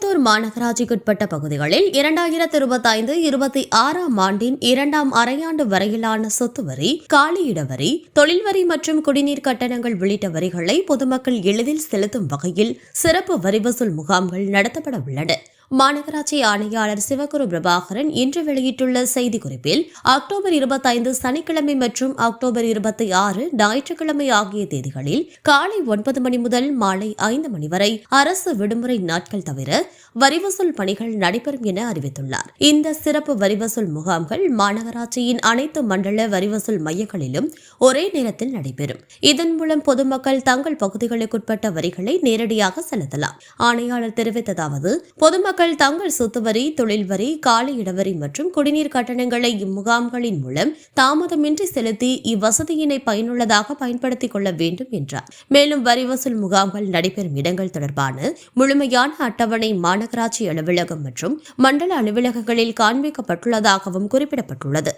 கோயம்புத்தூர் மாநகராட்சிக்குட்பட்ட பகுதிகளில் இரண்டாயிரத்து இருபத்தைந்து இருபத்தி ஆறாம் ஆண்டின் இரண்டாம் அரையாண்டு வரையிலான சொத்து வரி காலியிட வரி தொழில் வரி மற்றும் குடிநீர் கட்டணங்கள் உள்ளிட்ட வரிகளை பொதுமக்கள் எளிதில் செலுத்தும் வகையில் சிறப்பு வரி வசூல் முகாம்கள் நடத்தப்பட உள்ளன. மாநகராட்சி ஆணையாளர் சிவகுரு பிரபாகரன் இன்று வெளியிட்டுள்ள செய்திக்குறிப்பில் அக்டோபர் இருபத்தைந்து சனிக்கிழமை மற்றும் அக்டோபர் இருபத்தி ஆறு ஞாயிற்றுக்கிழமை ஆகிய தேதிகளில் காலை ஒன்பது மணி முதல் மாலை ஐந்து மணி வரை அரசு விடுமுறை நாட்கள் தவிர வரி வசூல் பணிகள் நடைபெறும் என அறிவித்துள்ளார். இந்த சிறப்பு வரி வசூல் முகாம்கள் மாநகராட்சியின் அனைத்து மண்டல வரி வசூல் மையங்களிலும் ஒரே நேரத்தில் நடைபெறும். இதன் மூலம் பொதுமக்கள் தங்கள் பகுதிகளுக்குட்பட்ட வரிகளை நேரடியாக செலுத்தலாம். ஆணையாளர் தெரிவித்ததாவது பொதுமக்கள் பொதுமக்கள் தங்கள் சொத்து வரி தொழில் வரி காலை இடவரி மற்றும் குடிநீர் கட்டணங்களை இம்முகாம்களின் மூலம் தாமதமின்றி செலுத்தி இவ்வசதியினை பயனுள்ளதாக பயன்படுத்திக் கொள்ள வேண்டும் என்றார். மேலும் வரி வசூல் முகாம்கள் நடைபெறும் இடங்கள் தொடர்பான முழுமையான அட்டவணை மாநகராட்சி அலுவலகம் மற்றும் மண்டல அலுவலகங்களில் காண்பிக்கப்பட்டுள்ளதாகவும் குறிப்பிடப்பட்டுள்ளது.